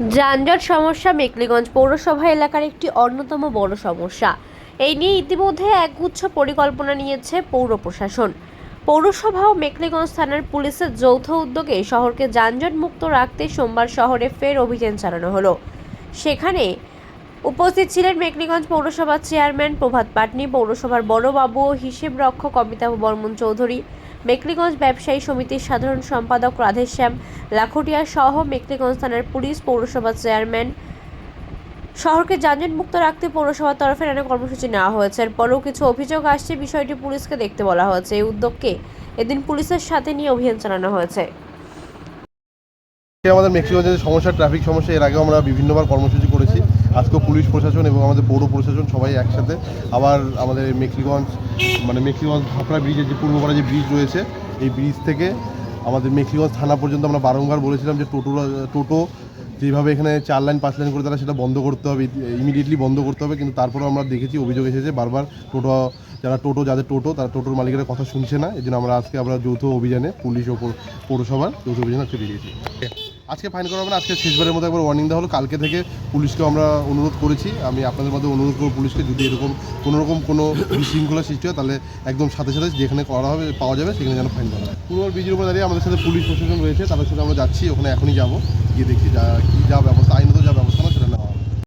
যানজট সমস্যা মেকলিগঞ্জ পৌরসভা এলাকার একটি অন্যতম বড় সমস্যা। এই নিয়ে ইতিমধ্যে একগুচ্ছ পরিকল্পনা নিয়েছে পৌর প্রশাসন। পৌরসভা ও মেকলিগঞ্জ থানার পুলিশের যৌথ উদ্যোগে শহরকে যানজট মুক্ত রাখতে সোমবার শহরে ফের অভিযান চালানো হলো। সেখানে উপস্থিত ছিলেন মেকলিগঞ্জ পৌরসভার চেয়ারম্যান প্রভাত পাটনি, পৌরসভার বড়বাবু ও হিসেব রক্ষক অমিতাভ বর্মন চৌধুরী মেকলিগঞ্জ ব্যবসায়ী সমিতির সাধারণ সম্পাদক রাধেশ্যাম লাখটিয়া সহ মেকলিগঞ্জ থানার পুলিশ পৌরসভার চেয়ারম্যান শহরকে যানজট মুক্ত রাখতে পৌরসভার তরফে নানা কর্মসূচি নেওয়া হয়েছে। এরপরও কিছু অভিযোগ আসছে, বিষয়টি পুলিশকে দেখতে বলা হয়েছে। এই উদ্যোগকে এদিন পুলিশের সাথে নিয়ে অভিযান চালানো হয়েছে। আমাদের মেক্সিগঞ্জের সমস্যা ট্রাফিক সমস্যা, এর আগেও আমরা বিভিন্নবার কর্মসূচি করেছি। আজকেও পুলিশ প্রশাসন এবং আমাদের পৌর প্রশাসন সবাই একসাথে আবার আমাদের মেক্সিগঞ্জ মানে মেক্সিগঞ্জ ভাপড়া ব্রিজের যে পূর্বপাড়া যে ব্রিজ রয়েছে, এই ব্রিজ থেকে আমাদের মেক্সিগঞ্জ থানা পর্যন্ত আমরা বারংবার বলেছিলাম যে টোটো টোটো যেভাবে এখানে চার লাইন পাঁচ লাইন করে তারা সেটা বন্ধ করতে হবে ইমিডিয়েটলি বন্ধ করতে হবে। কিন্তু তারপরেও আমরা দেখেছি, অভিযোগ এসেছে বারবার টোটো, যারা টোটো, যাদের টোটো, তারা টোটোর মালিকেরা কথা শুনছে না। এই জন্য আমরা আজকে আমরা যৌথ অভিযানে পুলিশ ও পৌরসভার যৌথ অভিযানে আজকে বেরিয়েছি। আজকে ফাইন করা হবে না, আজকে শেষবারের মতো একবার ওয়ার্নিং দেওয়া হলো। কালকে থেকে পুলিশকে আমরা অনুরোধ করেছি। আমি আপনাদের মধ্যে অনুরোধ করব পুলিশকে, যদি এরকম কোনোরকম কোনো বিশৃঙ্খলা সৃষ্টি হয়, তাহলে একদম সাথে সাথে যেখানে করা হবে, পাওয়া যাবে, সেখানে যেন ফাইন করা হয়। পুরো ব্রিজের উপর দাঁড়িয়ে আমাদের সাথে পুলিশ প্রশাসন রয়েছে, তাদের সাথে আমরা যাচ্ছি, ওখানে এখনই যাব। গিয়ে দেখি যা, কী যা ব্যবস্থা, আইনত যা ব্যবস্থা